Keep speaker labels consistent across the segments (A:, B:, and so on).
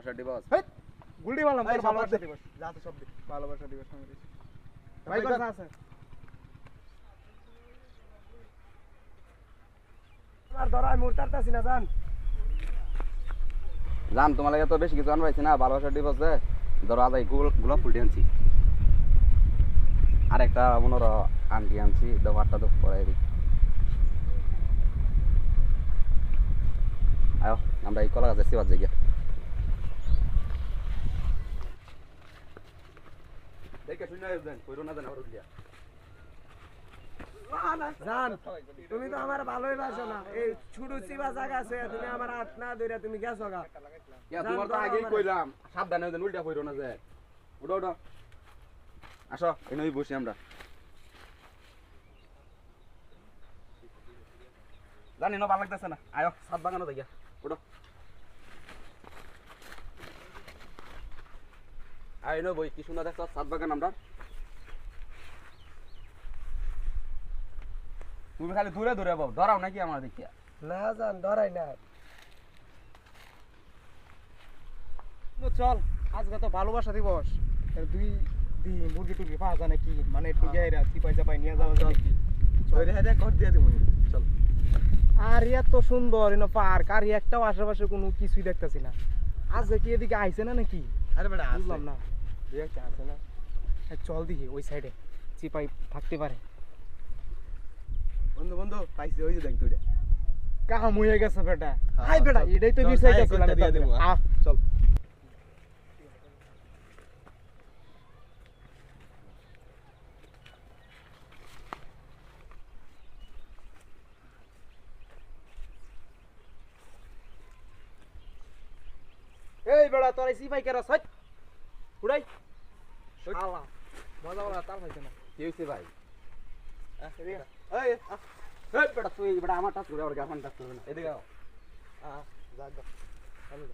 A: ভালোবাসা দিবস
B: মারলাম তোর ভালোবাসা দিবস
C: যা তো সব দে।
B: ভালোবাসা দিবস আমি দিছি।
C: ভাই
B: কথা আছে।
C: আমার ধরো আমি না জান।
A: জান তোমার লাগে তো বেশি কিছু আনবাইছি না ভালোবাসা দিবসে ধরো আজ এই গোল- গোলাপ ফুলটি আনছি। আর একটা মনোর আন্টি আনছি দোকানটা তো পরে দিই। আয়ো আমরা এই কলা গাছের সিবার যাই গিয়া দেখে শুনে দেন কইরো না দেন আবার উঠিয়া
C: জান তুমি তো আমার ভালোই বাসো না। এই ছোট চিবা জায়গা আছে তুমি আমার হাত না ধরে তুমি গেছো গা।
A: তোমার তো আগেই কইলাম সাবধানে উল্টা কইরো না যে। আসো এই বসি আমরা। জানি না ভালো লাগতেছে না। আয়ো সাত বাগানো দেখিয়া উঠো। আই নো বই কি সুন্দর দেখছ সাত বাগান আমরা। তুমি খালি দূরে দূরে বউ ধরাও নাকি আমার দেখিয়া
C: না জান ধরাই না
B: চল আজকে তো ভালোবাসা দিবস। দুই দি মুরগি টুরগি পাওয়া যায় নাকি? মানে একটু গাইরা চিপাই চাপাই নিয়ে যাওয়া যায় নাকি?
C: ওই রেহাটা কর দিয়ে দিমু চল।
B: আর এত সুন্দর এনো পার্ক। আর একটাও আশেপাশে কোনো কিছুই দেখতেছি না। আজকে কি এদিকে আইছে না নাকি?
C: আরে বেটা
B: বুঝলাম না।
C: দুই একটা আছে না?
B: এ, চল দেখি ওই সাইডে চিপাই থাকতে পারে।
C: বন্ধু বন্ধু পাইছি ওই যে দেখ দুইটা।
B: কাহাম হয়ে গেছে বেটা।
C: হ্যাঁ,
B: হাই বেটা
C: চল।
B: এটাই তো
C: চল,
B: বিষয়
C: হাই
B: গেছিলাম
C: একটা দিয়ে দিবো,
B: আহ
C: চল।
B: এই বেটা তোর এই চিপাই কেরা সাইড উড়াই শালা মজা বলা তার হইছে না।
A: কি হয়েছে ভাই।
C: এই
A: এই বেটা তুই বেটা আমার টাচ করে আর গাফান টাচ করবে না। এদিকে আও
C: আ যা যা। চলো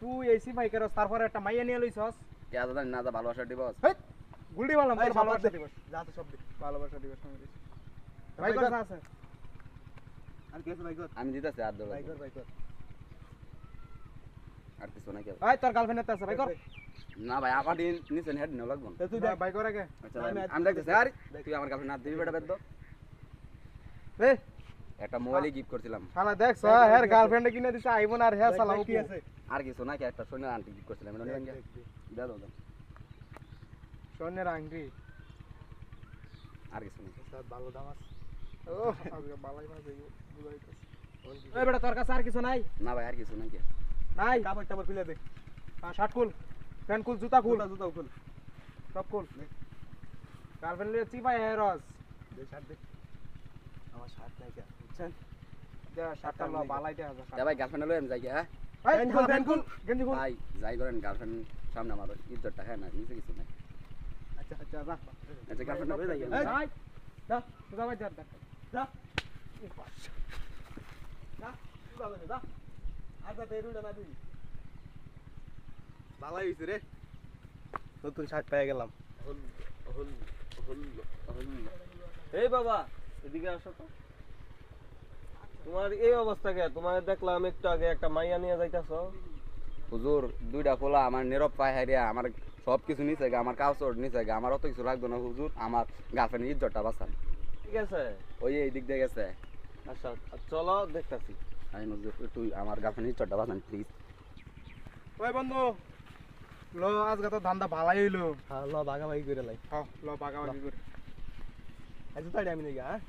B: তুই এই চিপাই কেরা তারপরে একটা মাইয়া নিয়ে লইছস।
A: ইয়া দাদা না দা ভালোবাসা দিবস।
B: মারলাম
C: এই
B: তোর ভালোবাসা দিবস।
C: যা তো সব
B: ভালোবাসা দিবস আমি দিছি।
C: ভাই
B: ভাই
C: কর।
B: কথা আছে।
C: আর কি আছে ভাই কর
A: আমি দিতেছি আর
C: ভাই
A: ধরো
C: কর ভাই কর
A: আর কিছু নাকি
B: ভাই তোর গার্লফ্রেন্ড আছে ভাই কর।
A: না ভাই আমার দিন নিচে হেড নিও লাগবো না।
C: তুই দেখ।
B: ভাই কর আগে
A: আচ্ছা
C: আমি
A: দেখতেছি। আরে তুই আমার কাছে না দিবি বেটা বেদ।
B: এ।
A: একটা মোবাইলই গিফট করছিলাম।
B: শালা দেখছ হের গার্লফ্রেন্ডে কিনে দিছে আইফোন আর হ্যাঁ শালা
C: কি আছে।
A: আর কিছু নাকি একটা সোনার আন্টি গিফট করছিলাম এটা নিয়ে
C: দেখ, দেখ।
A: দাও দাও।
B: সোনের আংটি।
A: আর কিছু নেই।
C: স্যার ভালো দাম আছে।
B: ও। আজকে বালাই মাছ বুঝাইতেছে। এই বেটা তোর কাছে আর কিছু নাই?
A: না ভাই আর কিছু নাকি
B: নাই
C: কাপড় টাপড় খুলে দে।
B: শার্ট খুল প্যান্ট খুল জুতা খুল।
C: জুতা খুল।
B: সব খুল। গার্লফ্রেন্ড লিয়ে চিপাই হেরস
C: দে শার্ট দে। আমার শার্ট নাই কে বুঝছেন?
B: যা শার্টটা ল বালাই দে
A: যা ভাই গার্লফ্রেন্ড আমি যাই হ্যাঁ?
C: প্যান্ট
B: খুল প্যান্ট খুল। গেঞ্জি খুল।
A: ভাই যাই করেন গার্লফ্রেন্ড সামনে আমার ইজ্জতটা হ্যাঁ না নিচে কিছু নাই।
C: আচ্ছা আচ্ছা যা।
A: আচ্ছা গার্লফ্রেন্ড লই যাই
B: যাই যা। জুতা বাই যা
C: যা যা। রে, যা। আচ্ছা বেরুটা না তুই ভালোই হইছে রে। নতুন শার্ট পেয়ে গেলাম।
D: এই বাবা এদিকে আসো তো। তোমার এই অবস্থা কে? তোমার দেখলাম একটু আগে একটা মাইয়া নিয়ে যাইতাছ।
A: হুজুর দুইটা খোলা আমার নীরব পায় হারিয়া আমার সব কিছু নিচে গা আমার কাপড় নিচে গা আমার অত কিছু লাগতো না হুজুর আমার গার্লফ্রেন্ড ইজ্জতটা বাঁচান।
D: ঠিক আছে।
A: ওই এই দিক দিয়ে গেছে।
D: আচ্ছা চলো দেখতাছি।
A: আমি হুজুর একটু আমার গার্লফ্রেন্ড ইজ্জতটা বাঁচান প্লিজ
B: ওই বন্ধু ল আজকে তো ধান্দা ভালাই হইল।
C: হ্যাঁ ল ভাগাভাগি করে লাই।
B: হ্যাঁ ল বাগাবাগি করে।
C: এই জুতা আমি নিগা হ্যাঁ?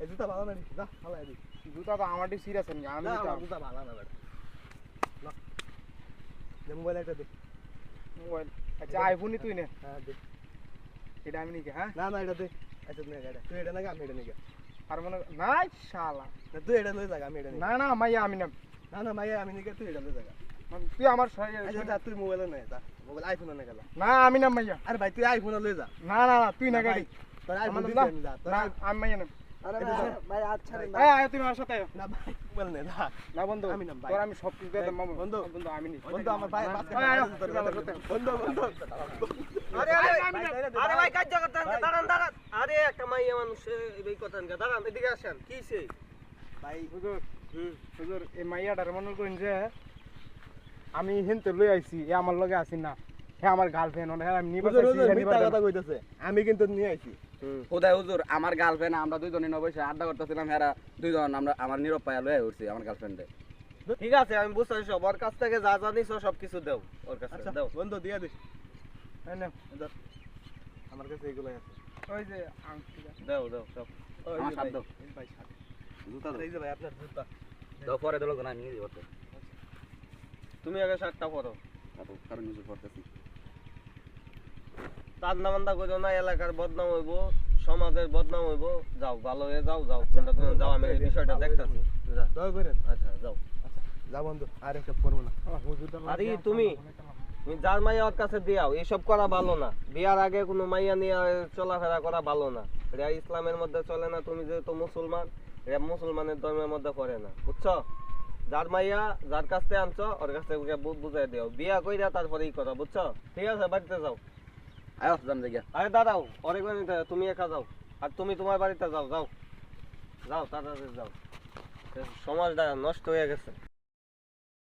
C: এই জুতা ভালো না যা ভালো আছি
B: জুতা তো আমারটি সিরিয়াস আমি আমি
C: না জুতা। ভালো না বেটা। ল। মোবাইল একটা দে।
B: মোবাইল আচ্ছা আইফোনই তুই নে।
C: হ্যাঁ দে।
B: এটা আমি নিকে হ্যাঁ?
C: না না এটা দে। আচ্ছা তুই এটা। তুই এটা নাকি আমি এটা নিগা
B: আর মনে নাই শালা।
C: তুই এটা লই জায়গা আমি এটা
B: না না মাইয়া আমি না
C: না না মাইয়া আমি নিগা তুই এটা লই জায়গা
B: তুই আমার
C: আচ্ছা যা তুই মোবাইল নে যা মোবাইল আইফোন নে গেলা।
B: না আমি না মাইয়া।
C: আরে ভাই তুই আইফোন লই যা।
B: না না না তুই না গাড়ি
C: তোর আইফোন
B: না
C: আমি যা তোর
B: না আমি মাইয়া না।
C: আরে
B: এই
C: না যা আমি।
D: দাঁড়ান এদিকে আসেন। কি সে
B: ভাই হুজুর হুজুর এই মাইয়াটার মনে করেন যে হেনতে লই আইছি এ আমার লগে আসি না। হে আমার গার্লফ্রেন্ড হ্যাঁ আমি নিবা চাইছি হ্যাঁ
C: কইতেছে। আমি কিন্তু নিয়ে আইছি।
A: হুজুর? আমার গার্লফ্রেন্ড আমরা দুইজনে নয় বসে আড্ডা করতেছিলাম হেরা দুইজন আমরা আমার নীরব পায়া লয়ে উঠছি আমার গার্লফ্রেন্ডে
D: ঠিক আছে আমি বুঝতে পারছি ওর কাছ থেকে যা জানিস সব কিছু দাও। ওর কাছে
C: আচ্ছা
D: দাও।
C: বন্ধু দিয়ে দিস। আমার কাছে এগুলাই আছে।
B: ওই যে আংটিটা।
D: দাও দাও সব।
A: আমার সাথ দাও।
C: ভাই সাথে।
A: জুতা দাও।
C: এই যে ভাই আপনার জুতা।
A: দাও পরে দিলো না নিয়ে যাব
D: তুমি আগে শার্টটা পরো।
A: কারণ হুজুর করতেছি
D: তান্না মান্দা করো না এলাকার বদনাম হইব সমাজের বদনাম হইব। যাও ভালো হয়ে যাও যাও। দুজন যাও আমি এই বিষয়টা দেখতাছি। যা।
C: দয়া করেন।
D: আচ্ছা যাও।
C: যা বন্ধু আর একটা করব না
D: আরে তুমি? যার মাইয়া ওর কাছে দিয়াও এসব করা ভালো না। বিয়ার আগে কোনো মাইয়া নিয়ে চলাফেরা করা ভালো না। এটা ইসলামের মধ্যে চলে না তুমি যেহেতু মুসলমান এটা মুসলমানের ধর্মের মধ্যে পড়ে না বুঝছ? যার মাইয়া যার কাছ থেকে আনছো ওর কাছ থেকে বুঝাই দিও। বিয়া কইরা তারপরে ই করো বুঝছ? ঠিক আছে বাড়িতে যাও।
A: আয় জান জায়গা
D: আরে দাঁড়াও অনেক তুমি একা যাও। আর তুমি তোমার বাড়িতে যাও যাও। যাও তাড়াতাড়ি যাও। সমাজটা নষ্ট হয়ে গেছে।